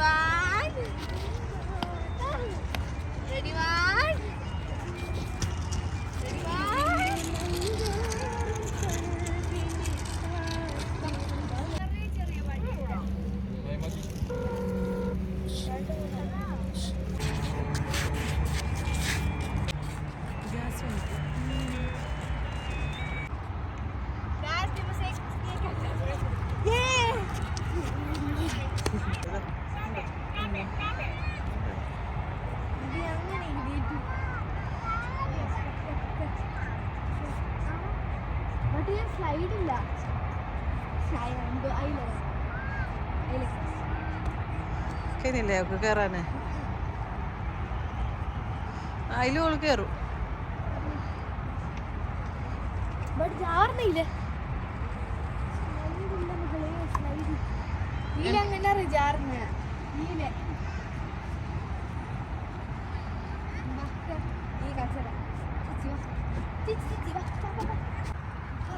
バイ സൈഡില്ല ഇല്ല. കഴിഞ്ഞില്ലേ അവൾക്ക് കയറാന് അതിലും അവൾ കയറും ബട്ട് ജാർന്നില്ലേ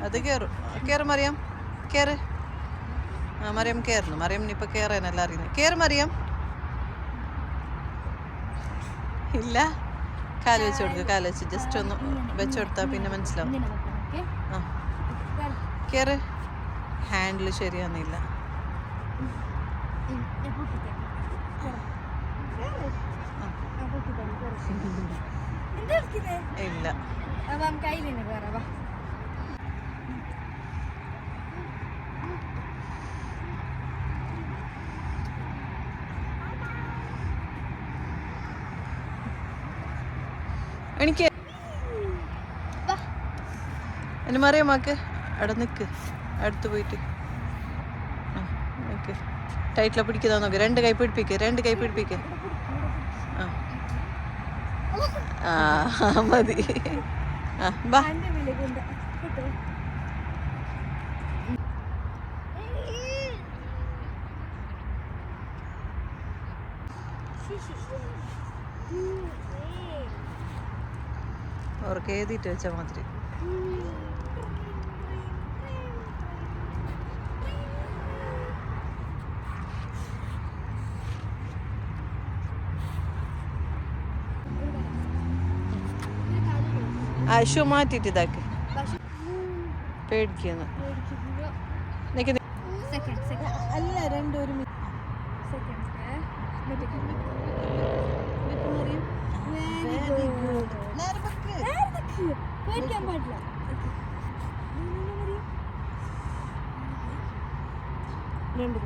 അത് കയറും കയറും മറിയാം. കയറ് ആ മറിയം കയറുന്നു മറിയം ഇപ്പൊ കയറാനല്ല അറിയുന്നത്. കയറി മറിയാം. ഇല്ല. കാൽ വെച്ച് കൊടുക്കുക കാൽ വെച്ച്. ജസ്റ്റ് ഒന്ന് വെച്ച് കൊടുത്താൽ പിന്നെ മനസ്സിലാവും. ആ. കയറ് ഹാൻഡിൽ ശരിയാന്നില്ല ഇല്ല. എനിക്ക് എന്നെ എന്നെ മറിയമ്മാക്ക് അവിടെ നിൽക്ക് അടുത്ത് പോയിട്ട്. നിൽക്ക് ടൈറ്റിലെ പിടിക്കുന്ന നോക്ക്. രണ്ട് കൈ പിടിപ്പിക്ക് രണ്ട് കൈ പിടിപ്പിക്ക്. ആ. മതി. ആ ബാ അവർക്ക് എഴുതിയിട്ട് വെച്ചാൽ മാതിരി. അശു മാറ്റിട്ട് ഇതാക്കി. പേടിക്കുന്നു. സെക്കൻഡ് സെക്കൻഡ് അല്ല രണ്ടൊരു സെക്കൻഡ് പേടിക്കാൻ പാടില്ല രണ്ട്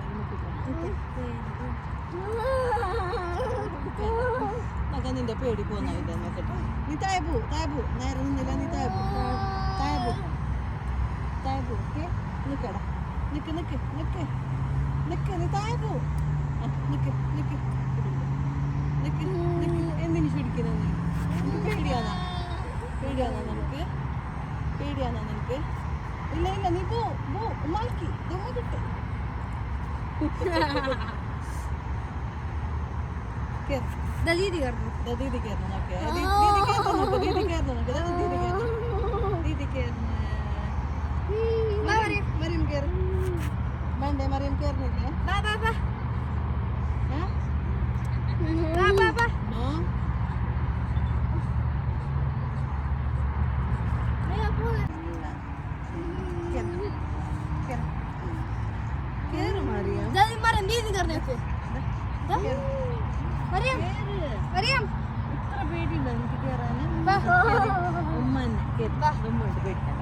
മകൻ നിന്റെ പേടി പോന്നില്ല നോക്കട്ടെ നീ താഴെ പോ താഴെ പോ നേരെ നിന്നില്ല നീ താഴെ പോ താഴെ പോ ഓക്കെ നിക്കടാ നിക്ക് നിക്ക് നിക്ക് നിക്ക് നീ താഴെ പോ നിക്ക് നിക്ക് നിക്ക് നിക്ക് എന്തിനു ചുടിക്കുന്നത് നീ നിനക്ക് പേടിയാണോ പേടിയാണോ നിനക്ക് പേടിയാണോ നിനക്ക് ഇല്ല ഇല്ല നീ പോ പോ ഉമ്മാക്കി ഇതൊന്നും കിട്ടും ദീദി കറന്നു ദാ ദീദി കയറുന്നു നോക്കിയേ. ദീ- ദീദി കയറുന്നു നോക്ക്, ദീദി കയറുന്നു നോക്ക്. ദീദി കയറുന്നു. ദീദി കയറുന്നു. മറിയം കയറ്. വേണ്ടേ, മറിയം കയറുന്നില്ലേ? ബാ ബാ ബാ ഏ? ബാ ബാ ബാ ആ? ഇല്ല. കേറ്. കേറ്. കേറ് മറിയം. ദീദി മരം ദീദി കറന്നു നോക്ക് ഇത്ര പേടിയുണ്ടോ എനിക്ക്. ഉമ്മ. ഉമ്മ പേടിക്കണ്ട.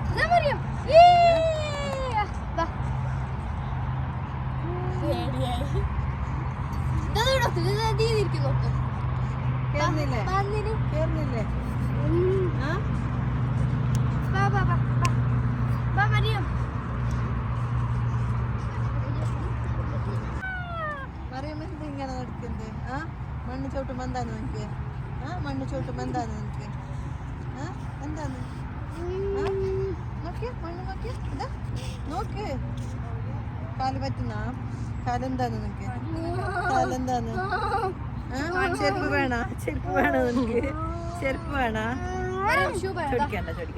കേറുന്നില്ലേ? കേറുന്നില്ലേ? ആ? ബാ ബാ ബാ ബാ ബാ മറിയം എന്ത് ഇങ്ങനെ നടക്കുന്നത് ആ? മണ്ണ് ചോട്ടുമ്പോ എന്താന്ന് നിനക്ക് ആ? മണ്ണ് ചോട്ടുമ്പോ എന്താന്ന് നിനക്ക് ആ? എന്താന്ന്? നോക്കിയ മണ്ണ് നോക്കിയ. ഇതാ നോക്ക് കാൽ പറ്റുന്ന? കാലെന്താന്ന് നിനക്ക് കാലെന്താന്ന്? ആ? ചെരുപ്പ് വേണ? ചെരുപ്പ് വേണോ നിനക്ക്? ചെരുപ്പ് വേണ? ചോദിക്കണ്ട ഷൂ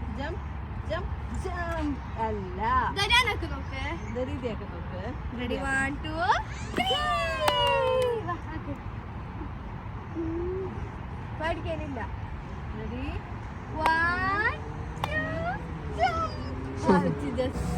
അല്ല. ദരിയാനൊക്കെ നോക്ക്. ദരീതയൊക്കെ നോക്ക്. റെഡി വൺ ടു പേടിക്കാനില്ല. Ready one two just